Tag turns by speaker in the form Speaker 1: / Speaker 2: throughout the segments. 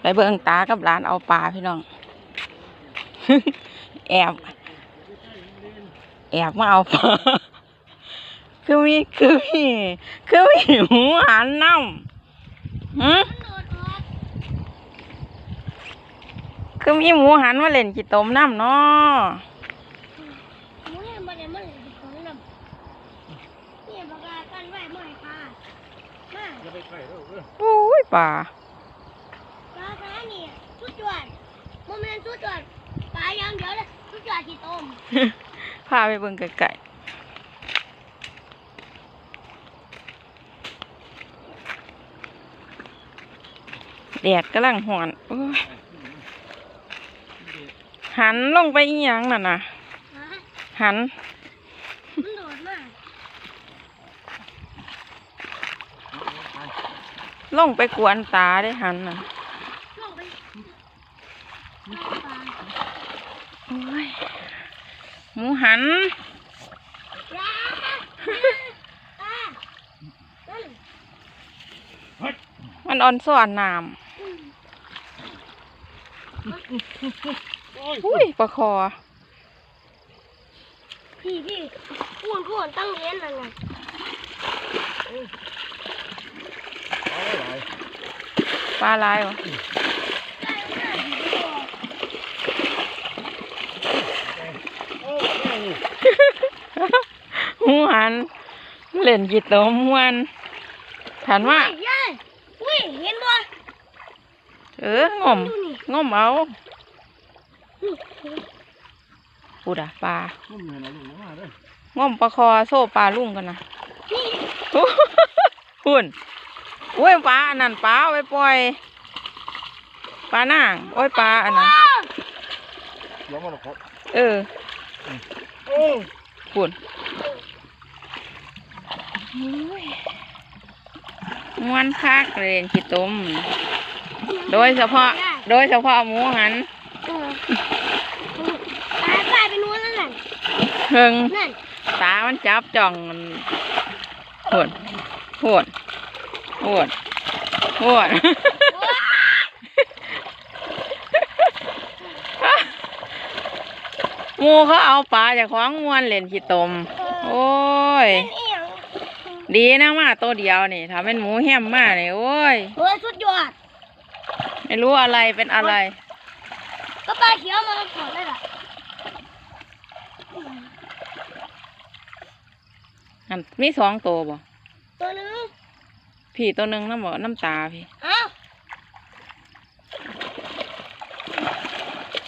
Speaker 1: ไปเบิ่งตากับร้านเอาปลาพี่น้อง แอบ แอบมาเอาปลา คือมีคือมีคือมีหมูหันน้ำหืคือมีหมูหันมาเล่นกี่ต้มน้ำเนาะ
Speaker 2: หมูเนี่ยมันเนี่ยมันเป็นของนำเนี่ยปา
Speaker 3: เล
Speaker 2: ยสุดยอดที่ต้ม
Speaker 1: พาไปเบิ่งไก่แดดกำลังหอนโอ้ยหันลงไปอีหยังน่ะนะ
Speaker 2: ฮะ
Speaker 1: หัน
Speaker 2: มันโดดมาก
Speaker 1: ลงไปกวนตาได้หันน่ะ
Speaker 2: ลงไปปลาปลา
Speaker 1: โอ้ย หมูหัน
Speaker 2: ปลาปลานั่น
Speaker 1: มันอ่อนซ่อนน้
Speaker 2: อืม
Speaker 3: โอ้ยำ
Speaker 1: อุ้ยปลาคอ
Speaker 2: พี่พี่อ้วนอ้วนตั้งเลี้ยนนั่นไง
Speaker 3: เอาไว้หลาย
Speaker 1: ปลาลายวะ
Speaker 2: ได้ไม่ได้ดีกว่า
Speaker 3: โอ้ยแม่นี่
Speaker 1: หมูหันเล่นกี่ตัวมวนหันว่า
Speaker 2: เฮ้ยยายอุ้ยเห็นบ่
Speaker 1: เอองม
Speaker 2: ดูนี่
Speaker 1: งมเอา
Speaker 2: นี่
Speaker 1: ปูดาปลา
Speaker 3: นุ่มเนี่ยนะลูกมาเด้อง
Speaker 1: มปลาคอโซ่ปลาลุ่งกันนะ
Speaker 2: นี่
Speaker 1: หุ่นอุ้ยปลาอันนั้นปลาเอาไปปล่อยปลานางโอ้ยปลาอันนั้น
Speaker 2: ว้าว
Speaker 3: เดี๋ยวมาหรอกครับ
Speaker 1: เอ อ
Speaker 3: โอ้ย
Speaker 1: หุ่นม้วนคักเลยขี้ต้ม โดยเฉพาะ โดยเฉพาะหมูหัน
Speaker 2: เออตาไปเป็นนู้นแล้วนั่น
Speaker 1: เพิง
Speaker 2: นั่น
Speaker 1: ตามันจับจ่องมันหุ่นหุ่นหุ่นหุ่น หมูเขาเอาปลาจากของมวนเล่นขี้ตม โอ้ย
Speaker 2: เป็นเอียง
Speaker 1: ดีนะมาตัวเดียวนี่ถ้าเป็นหมูแฮมมาเนี่ยโอ้ย
Speaker 2: เฮ้ยสุดยอด
Speaker 1: ไม่รู้อะไรเป็นอะไร
Speaker 2: ก็ปลาเขียวมาก่อนเลยล่ะ
Speaker 1: อันมีสองตัวบ่
Speaker 2: ตัวหนึง
Speaker 1: พี่ตัวหนึ่งน้ำบ่น้ำตาพี่
Speaker 2: เอ้า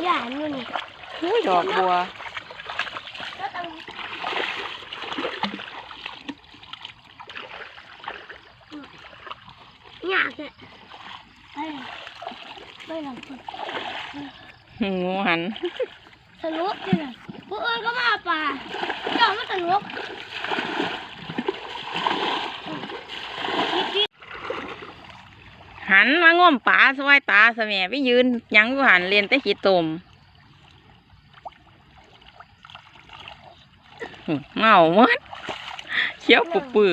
Speaker 2: อย่านู่นนี่
Speaker 1: อุ้ย ดอกบัว
Speaker 2: ก็ต้องอยากเลยไปไปหลังคน
Speaker 1: หมูหัน
Speaker 2: สนุกจริงเลยพวกเอิญก็มาเอาปลาเจ้ามันสนุก
Speaker 1: หันมาง่อมปลาสวายตาสแม่ไปยืนหยังอยู่หันเรียนแต่ขี้ตม เงาหมดเขียวปุปื้อ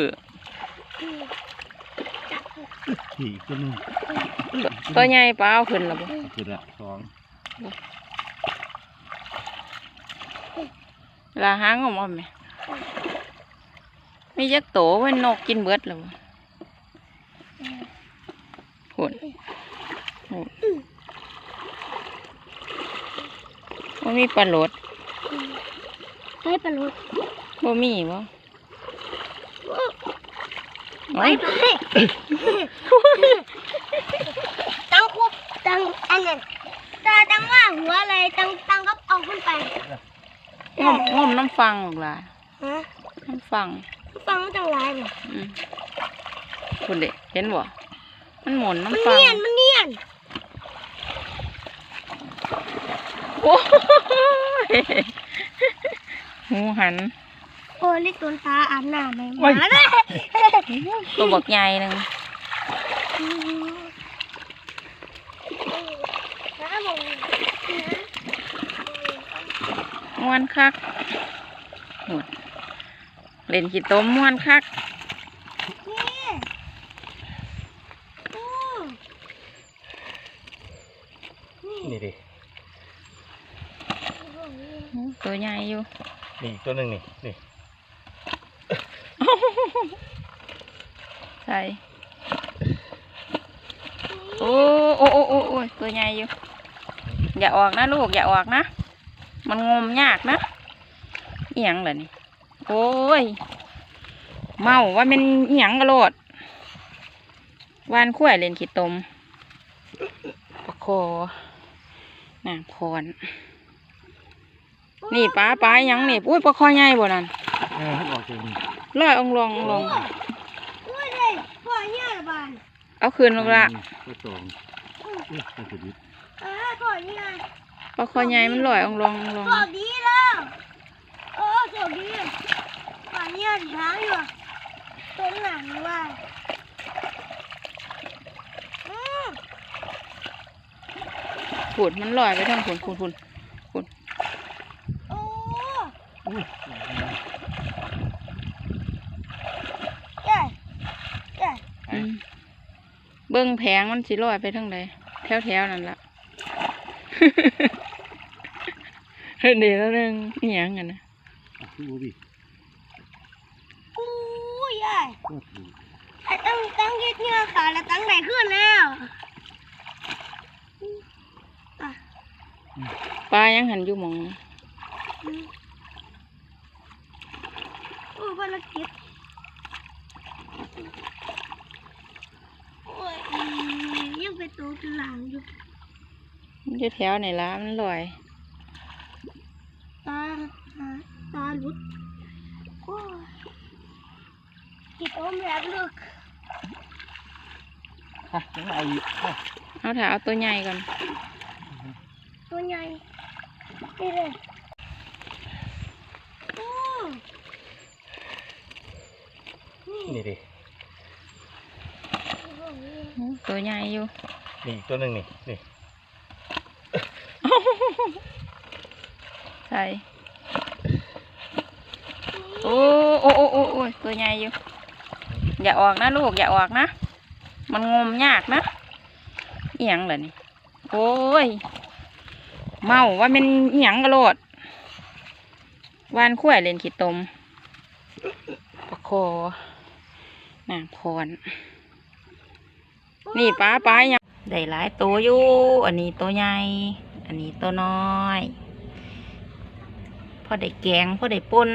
Speaker 2: จับ
Speaker 3: ขี่ตัวนึง
Speaker 1: ๆตัวใหญ่ปลาเอาขึ้นแล้วบ่
Speaker 3: คือละสอง
Speaker 1: ลาหางออกมาไหมมีจักโตเว้นนกกินเบิดแล้วบ่หุ่นหุ่นบ่มีปลาโหลด
Speaker 2: ให้ปลาลุก
Speaker 1: บ่มีบ่
Speaker 2: ไป
Speaker 1: โอ้ย
Speaker 2: ไปตังคุบตังอันนั้นตาตังว่าหัวอะไรตังตังก็เอาขึ้นไป
Speaker 1: งมงมน้ำฟังหรอกล่ะ
Speaker 2: ฮะ
Speaker 1: น้ำฟัง
Speaker 2: ฟังจังไรเนี่ย
Speaker 1: อืมคุณเด็กเห็นบ่มันหมุน
Speaker 2: มัน
Speaker 1: น้ำฟัง
Speaker 2: เนียนมันเนียน
Speaker 1: โอ้ยหูหัน
Speaker 2: โอ้ลิกตัวตาอาบน้ำไหมหมาเลย
Speaker 1: ตัวบักใหญ่หนึ่ง
Speaker 2: น้ำมอง
Speaker 1: ม้วนคักโอ้ยเล่นขี้ต้มม้วนคัก
Speaker 2: นี่โอ้
Speaker 3: นี่ดิ
Speaker 1: ตัวใหญ่อยู่
Speaker 3: นี่ตัวหนึ่งนี่นี่
Speaker 1: ใช่โอ้โอ้โอ้โอ้โอ้ยตัวใหญ่อยู่ อย่าออกนะลูกอย่าออกนะ มันงมยากนะเอียงเหรอนี่โอ้ย เมาว่าเป็นเอียงกระโดดวานขั้วเล่นขีดตมปะโคน่ะพรนี่ป้าป้ายังนี่อุ้ยปลาคอใหญ่บ่นั่น
Speaker 3: เออให้ออกจากนี่
Speaker 1: ลอยองลองลอง
Speaker 2: อุ้ยเลยพ่อเนี่ยละบาน
Speaker 1: เอาคืนลูกละ
Speaker 3: ตัวสองเอ๊ะตัวสุดดิ
Speaker 2: เออพ่อเนี่ย
Speaker 1: ปลาคอใหญ่มันลอยองลองลอง
Speaker 2: สอบดีแล้วเออสอบดีพ่อเนี่ยช้างอยู่ตรงหลังว่าอืม
Speaker 1: ขุดมันลอยไปทางขุนขุนขุน
Speaker 2: โอ้
Speaker 3: อุ้ย
Speaker 2: ใหญ่ใหญ่
Speaker 1: อืม เบิ้งแผงมันสิลอยไปทางใดแถวแถวๆนั่นละเดี๋ยวแล้วเรื่องอหย่างกันนะ
Speaker 3: ดูดิ
Speaker 2: อู้ยใหญ่
Speaker 3: โคตรดี
Speaker 2: ไอ้ตั้งตั้งยึดเนื้อขาแล้วตั้งไหนขึ้นแล้วอะ
Speaker 1: ปลายังหันอยู่หมอง
Speaker 2: อืมโอ้ภารกิจโอ้ยอืม ยังเป็นตัวจุหลังอยู่
Speaker 1: มันอยู่แถวไหนละมันลอย
Speaker 2: ตาหาตาหลุดโอ้ยจิตอมแบบลึก
Speaker 3: อะยังเอาอีกอะ
Speaker 1: เอาถ่าเอาตัวใหญ่ก่อน
Speaker 2: ตัวใหญ่นี่เลยโอ้นี่
Speaker 3: นี่ดิ
Speaker 1: โอ้ ตัวใหญ่อยู่
Speaker 3: นี่ตัวหนึ่งนี่นี่
Speaker 1: ใช่โอ้โอ้โอ้โอ้โอ้ยตัวใหญ่อยู่ อย่าออกนะลูกอย่าออกนะ มันงมยากนะเอียงเหรอนี่โอ้ย เมาว่าเป็นเอียงกระโดดวานขั้วเล่นขีดตมปะโคน่ะพร นี่ป้าป้ายังได้หลายตัวอยู่ อันนี้ตัวใหญ่ อันนี้ตัวน้อย พอได้แกง พอได้ปน